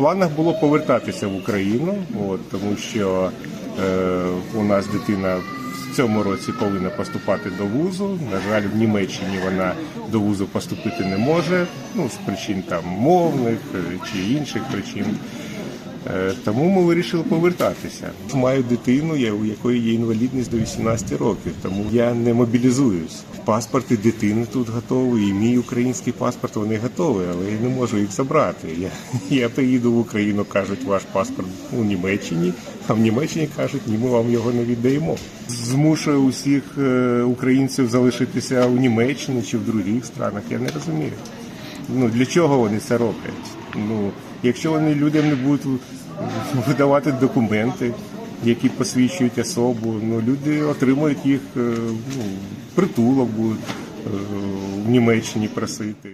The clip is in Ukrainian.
планах було повертатися в Україну, от, тому що е, у нас дитина в цьому році повинна поступати до вузу. На жаль, в Німеччині вона до вузу поступити не може, ну з причин там мовних е, чи інших причин. Е, Тому ми вирішили повертатися. Маю дитину, у якої є інвалідність до 18 років, тому я не мобілізуюсь. Паспорти дитини тут готові, і мій український паспорт вони готові, але я не можу їх забрати. Я, я приїду в Україну, кажуть, ваш паспорт у Німеччині, а в Німеччині кажуть, ні, ми вам його не віддаємо. Змушує усіх е, українців залишитися у Німеччині чи в других странах. Я не розумію. Ну для чого вони це роблять? Ну, якщо вони людям не будуть видавати документи, які посвідчують особу, ну люди отримують їх, е, ну, притулок будуть е, в Німеччині просити.